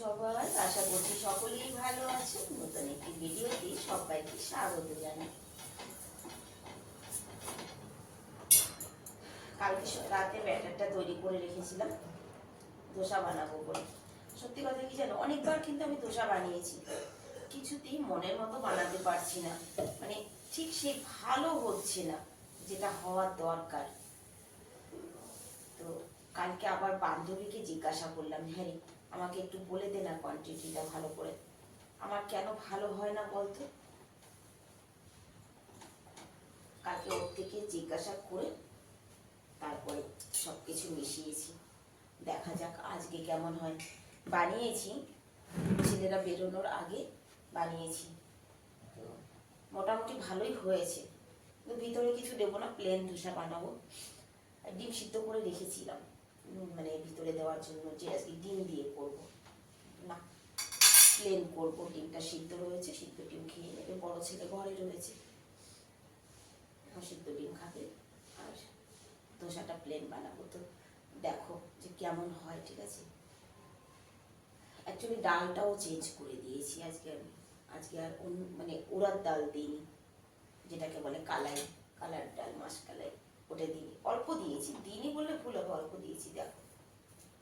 সবাই আশা করছি সকলেই ভালো আছে নতুন একটি ভিডিওতে সবাইকে স্বাগত জানাই। কালকে রাতে ব্যাটারটা তৈরি করে রেখেছিলাম, দোসা বানাবো বলে। সত্যি কথা কি জানো, অনেকবার কিন্তু আমি দোসা বানিয়েছি। কিছুতেই মনের মতো বানাতে পারছি না। মানে ঠিক সে ভালো হচ্ছে না, যেটা হওয়ার দরকার। তো কালকে আবার বান্ধবীকে জিজ্ঞাসা করলাম হ্যাঁ আমাকে একটু বলে দে না কোয়ান্টিটিটা ভালো করে। আমার কেন ভালো হয় না বলতো? কালকে ওর থেকে জিজ্ঞাসা করে তারপরে সব কিছু মিশিয়েছি। দেখা যাক আজকে কেমন হয়। বানিয়েছি, ছেলেরা বেরোনোর আগে বানিয়েছি। তো মোটামুটি ভালোই হয়েছে। ভিতরে কিছু দেবো না প্লেন ধোসা বানাবো। ডিম সিদ্ধ করে রেখেছিলাম। মানে ভিতরে দেওয়ার জন্য যে আজকে ডিম দিয়ে করব। না প্লেন করব। ডিমটা সিদ্ধ রয়েছে, সিদ্ধ ডিম খেয়ে নেবে। বড় ছেলে ঘরে রয়েছে। সিদ্ধ ডিম খাবে। আর ধোসাটা প্লেন বানাবো। তো দেখো যে কেমন হয়, ঠিক আছে? অ্যাকচুয়ালি ডালটাও চেঞ্জ করে দিয়েছি আজকে আমি। আজকে আর অন্য মানে উড়ার ডাল দিইনি, যেটাকে বলে কালাই, কালার ডাল মাস কালাই। ওটা দিই অল্প দিয়েছি দিইনি বললে ভুল হবে, অল্প দিয়েছি, দেখো।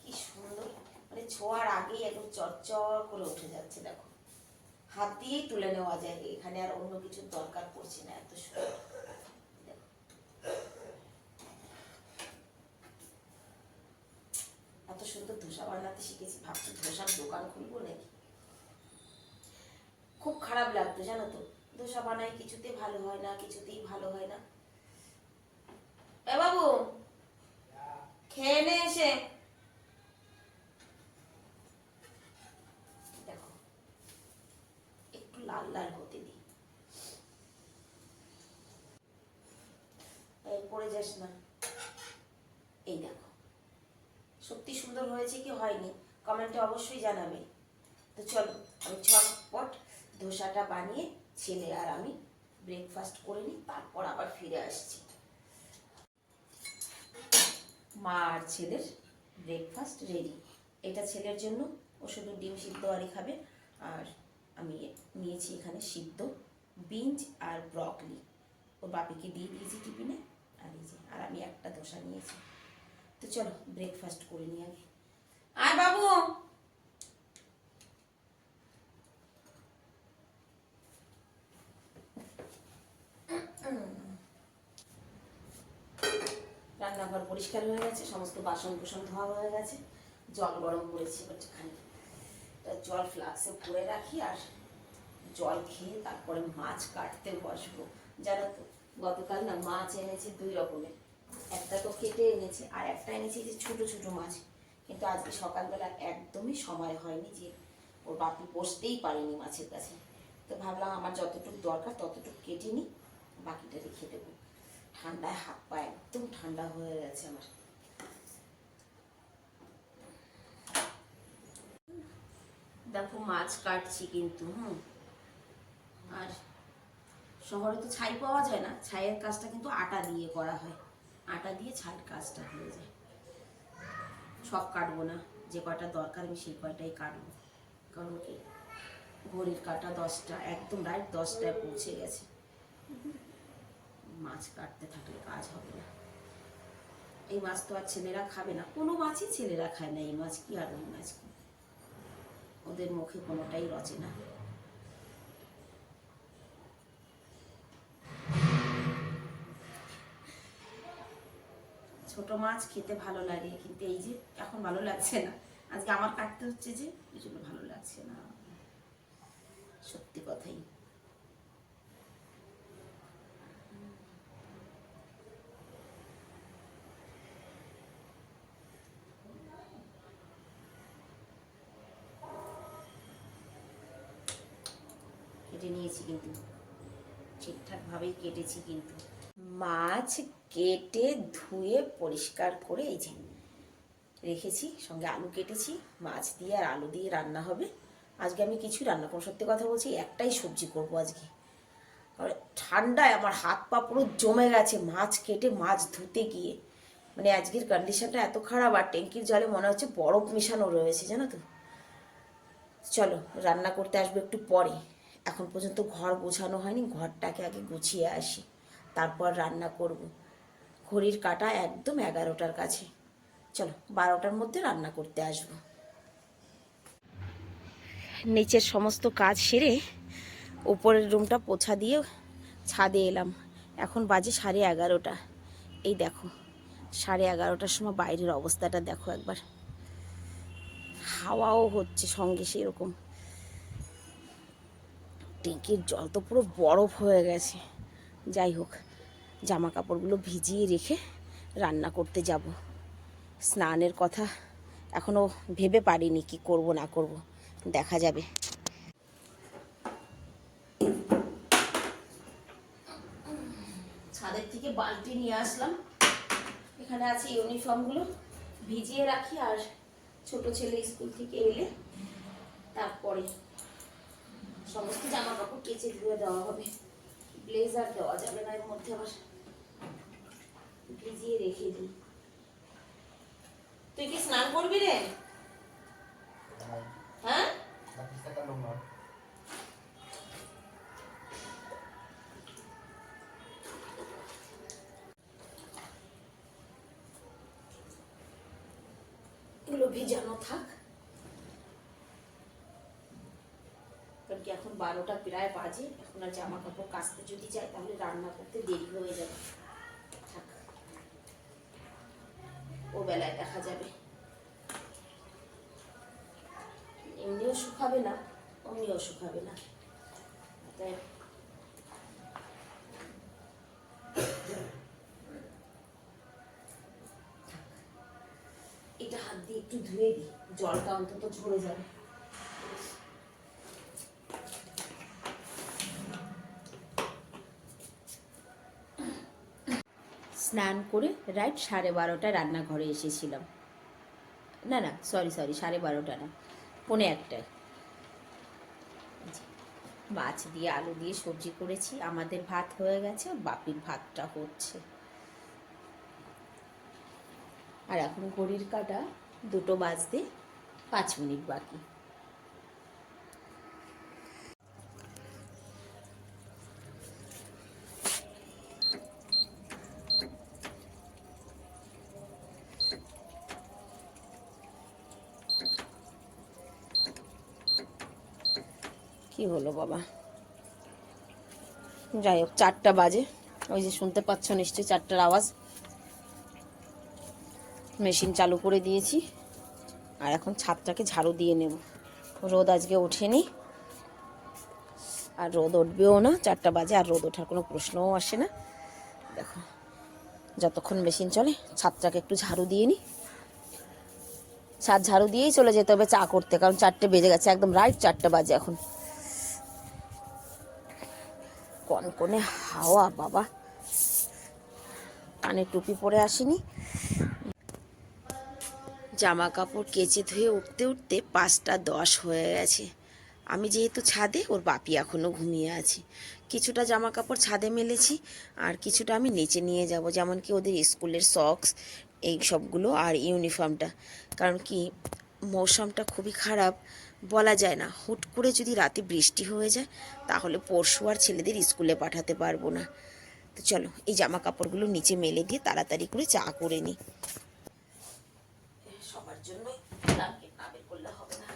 কি সুন্দর মানে ছোঁয়ার আগেই একদম চরচর করে উঠে যাচ্ছে, দেখো। হাত দিয়েই তুলে নেওয়া যায়, এখানে আর অন্য কিছুর দরকার পড়ছে না, এত সুন্দর। এত সুন্দর ধোসা বানাতে শিখেছি, ভাবছি ধোসার দোকান খুলবো নাকি? খুব খারাপ লাগতো, জানো তো? ধোসা বানাই কিছুতে ভালো হয় না, কিছুতেই ভালো হয় না। এ বাবু। খেয়ে নে এসে। দেখো, একটু লাল লাল হতে দিই। পড়ে যাস না। এই দেখো। সত্যি সুন্দর হয়েছে কি হয়নি? কমেন্টে অবশ্যই জানাবে। তো চলো, আমি ঝটপট ধোসাটা বানিয়ে ছেলে আর আমি ব্রেকফাস্ট করে নিই, তারপর আবার ফিরে আসছি। মা আর ছেলের ব্রেকফাস্ট রেডি এটা ছেলের জন্য ও শুধু ডিম সিদ্ধ আরই খাবে আর আমি নিয়েছি এখানে সিদ্ধ বিঞ্জ আর ব্রকলি ওর বাপিকে দিয়ে দিয়েছি টিফিনে আর এই যে, আর আমি একটা দোসা নিয়েছি। তো চলো ব্রেকফাস্ট করে নিই আগে। আর বাবু রান্নাঘর পরিষ্কার হয়ে গেছে, সমস্ত বাসন কুসন ধোয়া হয়ে গেছে, জল গরম করেছি একটুখানি। জল ফ্লাক্সে ভরে রাখি আর জল খেয়ে তারপরে মাছ কাটতে বসবো। জানো তো, গতকাল না মাছ এনেছি দুই রকমের। একটা তো কেটে এনেছি, আর একটা এনেছি যে ছোট ছোট মাছ। কিন্তু আজকে সকালবেলা একদমই সময় হয়নি যে ওর বাপি বসতেই পারেনি মাছের কাছে। তো ভাবলাম আমার যতটুকু দরকার ততটুকু কেটে নিই, বাকিটা রেখে দেবো। ঠান্ডায় হাত পা একদম ঠান্ডা হয়ে গেছে আমার। দেখো, মাছ কাটছি কিন্তু, হুম। আর শহরে তো ছাই পাওয়া যায় না, ছাইয়ের কাজটা কিন্তু আটা দিয়ে করা হয়। আটা দিয়ে ছাইয়ের কাজটা হয়ে যায়। সব কাটবো না, যে কয়টা দরকার আমি সেই কয়টাই কাটবো। কারণ ঘড়ির কাটা দশটা, একদম রাইট দশটায় পৌঁছে গেছে। মাছ কাটতে থাকলে কাজ হবে না। এই মাছ তো আর ছেলেরা খাবে না। কোনো মাছই ছেলেরা খায় না। এই মাছ কি আর ওই মাছ কি? ওদের মুখে কোনোটাই রচে না। ছোট মাছ খেতে ভালো লাগে, কিন্তু এই যে এখন ভালো লাগছে না। আজকে আমার কাটতে হচ্ছে যে, এই জন্য ভালো লাগছে না। সত্যি কথাই। কেটে নিয়েছি কিন্তু। ঠিকঠাকভাবেই কেটেছি কিন্তু। মাছ কেটে ধুয়ে পরিষ্কার করে এই যে রেখেছি, সঙ্গে আলু কেটেছি, মাছ দিয়ে আর আলু দিয়ে রান্না হবে। আজকে আমি কিছু রান্না করব সত্যি কথা বলছি, একটাই সবজি করব আজকে। আর ঠান্ডায় আমার হাত পা পুরো জমে গেছে মাছ কেটে, মাছ ধুতে গিয়ে। মানে আজকের কন্ডিশনটা এত খারাপ, আর ট্যাঙ্কির জলে মনে হচ্ছে বরফ মেশানো রয়েছে, জানো তো? চলো, রান্না করতে আসব একটু পরে। এখন পর্যন্ত ঘর গোছানো হয়নি, ঘরটাকে আগে গুছিয়ে আসি, তারপর রান্না করব। ঘড়ির কাটা একদম এগারোটার কাছে। চলো, বারোটার মধ্যে রান্না করতে আসব। নিচের সমস্ত কাজ সেরে উপরের রুমটা পোছা দিয়ে ছাদে এলাম। এখন বাজে সাড়ে এগারোটা। এই দেখো, সাড়ে এগারোটার সময় বাইরের অবস্থাটা দেখো একবার। হাওয়াও হচ্ছে সঙ্গে সেরকম। ট্যাঙ্কির জল তো পুরো বরফ হয়ে গেছে। যাই হোক জামা কাপড়গুলো ভিজিয়ে রেখে রান্না করতে যাব। স্নানের কথা এখনও ভেবে পারিনি কি করব না করব। দেখা যাবে। ছাদের থেকে বালতি নিয়ে আসলাম। এখানে আছে ইউনিফর্মগুলো ভিজিয়ে রাখি আর ছোট ছেলে স্কুল থেকে এলে তারপরে সমস্ত জামা কাপড় কেচে ধুয়ে দেওয়া হবে। ব্লেজার দেওয়া যাবে না, এর মধ্যে আবার ভিজিয়ে রেখে দিই। তুই কি স্নান করবি রে? হ্যাঁ? ভেজানো থাক কারণ কি এখন বারোটা প্রায় বাজে, এখন আর জামা কাপড় কাচতে যদি যাই তাহলে রান্না করতে দেরি হয়ে যাবে। ও বেলায় দেখা যাবে। এমনিও শুকাবে না, অমনিও শুকাবে না। তাই এটা হাত দিয়ে একটু ধুয়ে দিই, জলটা অন্তত ঝরে যাবে। স্নান করে রাইট সাড়ে বারোটা রান্নাঘরে এসেছিলাম। না না সরি সরি সাড়ে বারোটা না, পনে একটায়। মাছ দিয়ে আলু দিয়ে সবজি করেছি, আমাদের ভাত হয়ে গেছে বাপির ভাতটা হচ্ছে। আর এখন ঘড়ির কাটা দুটো বাজতে পাঁচ মিনিট বাকি। কি হলো বাবা? যাই হোক, চারটা বাজে। ওই যে শুনতে পাচ্ছ নিশ্চয়ই চারটার আওয়াজ। মেশিন চালু করে দিয়েছি। আর এখন ছাদটাকে ঝাড়ু দিয়ে নেব। রোদ আজকে ওঠেনি। আর রোদ উঠবেও না, চারটা বাজে আর রোদ ওঠার কোনো প্রশ্নও আসে না। দেখো, যতক্ষণ মেশিন চলে, ছাদটাকে একটু ঝাড়ু দিয়ে নিই ছাদ ঝাড়ু দিয়েই চলে যেতে হবে চা করতে, কারণ চারটে বেজে গেছে, একদম রাইট চারটে বাজে এখন। কনকনে হাওয়া, বাবা। কানে টুপি পরে আসিনি। জামা কাপড় কেচে ধুয়ে উঠতে উঠতে পাঁচটা দশ হয়ে গেছে। আমি যেহেতু ছাদে, ওর বাপি এখনও ঘুমিয়ে আছে। কিছুটা জামা কাপড় ছাদে মেলেছি, আর কিছুটা আমি নিচে নিয়ে যাব, যেমন কি ওদের স্কুলের সক্স এই সবগুলো আর ইউনিফর্মটা কারণ কি, মৌসুমটা খুবই খারাপ। বলা যায় না হুট করে যদি রাতে বৃষ্টি হয়ে যায় তাহলে পরশু আর ছেলেদের স্কুলে পাঠাতে পারবো না তো চলো এই জামা কাপড়গুলো নিচে মেলে দিয়ে তাড়াতাড়ি করে চা করে নিই সবার জন্য ব্ল্যাঙ্কেট না বের করলে হবে না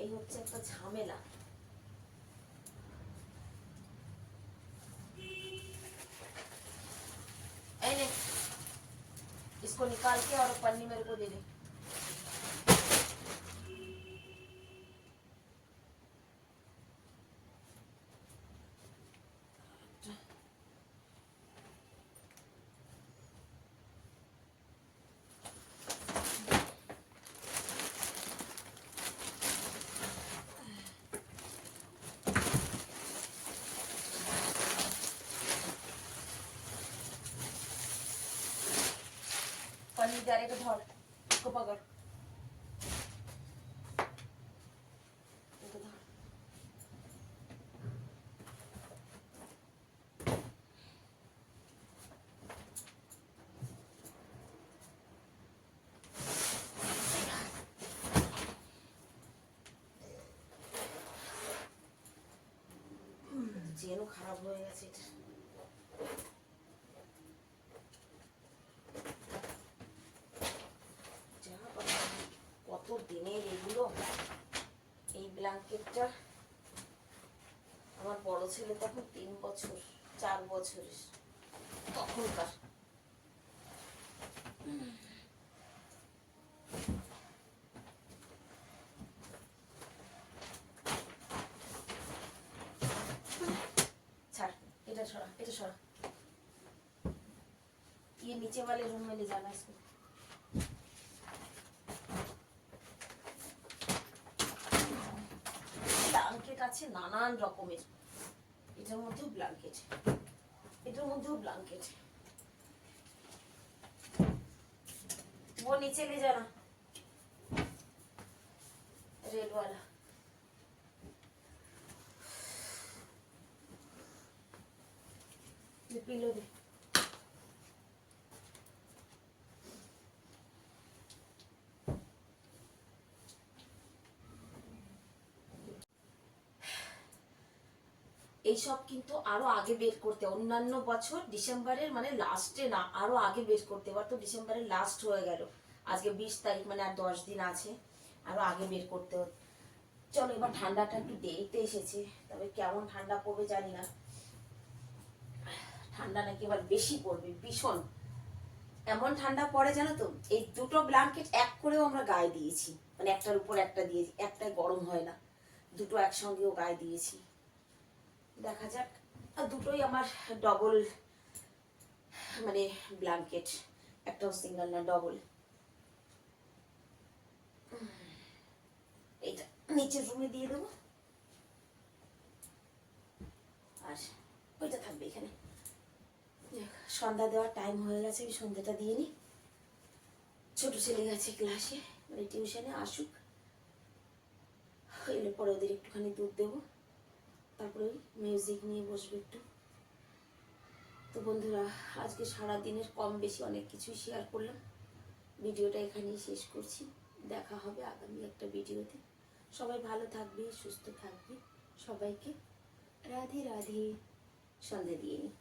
এই হচ্ছে একটা ঝামেলা এই নে, इसको निकाल के और पन्नी मेरे को दे दे আমি যার এটা ধর কোপাগড় খারাপ হয়ে গেছে এটা। কত দিনের এগুলো এই ব্ল্যাঙ্কেটটা আমার বড় ছেলে তখন তিন বছর চার বছরের তখনকার ছাড় এটা সরা এটা সরা ये नीचे वाले रूम में ले जाना इसको আছে নানান রকমের এটার মধ্যেও ব্ল্যাঙ্কেট এটার মধ্যেও ব্ল্যাঙ্কেট वो नीचे ले जाना रेड वाला ये पिलो दे এইসব কিন্তু আরও আগে বের করতে, অন্যান্য বছর ডিসেম্বরের মানে লাস্টে না, আরও আগে বের করতে। এবার তো ডিসেম্বরের লাস্ট হয়ে গেল। আজকে বিশ তারিখ মানে আর দশ দিন আছে, আরও আগে বের করতে হতো চলো, এবার ঠান্ডাটা একটু দেরিতে এসেছে, তবে কেমন ঠান্ডা পড়বে জানি না। ঠান্ডা নাকি এবার বেশি পড়বে, ভীষণ। এমন ঠান্ডা পড়ে জানো তো, এই দুটো ব্ল্যাঙ্কেট এক করেও আমরা গায়ে দিয়েছি। মানে একটার উপর একটা দিয়েছি, একটাই গরম হয় না। দুটো একসঙ্গেও গায়ে দিয়েছি। দেখা যাক। আর দুটোই আমার ডবল মানে ব্ল্যাঙ্কেট একটাও সিঙ্গেল না ডবল এইটা নিচের রুমে দিয়ে দেবো। আর ওইটা থাকবে এখানে। সন্ধ্যা দেওয়ার টাইম হয়ে গেছে, আমি সন্ধ্যাটা দিয়ে নিই। ছোট ছেলে গেছে ক্লাসে মানে টিউশনে আসুক। এলে পরে ওদের একটুখানি দুধ দেবো। তারপরে মিউজিক নিয়ে বসবে একটু। তো বন্ধুরা, আজকে সারা দিনের কম বেশি অনেক কিছুই শেয়ার করলাম। ভিডিওটা এখানেই শেষ করছি। দেখা হবে আগামী একটা ভিডিওতে। সবাই ভালো থাকবে, সুস্থ থাকবে। সবাইকে রাধে রাধে। সন্ধে দিয়ে নিই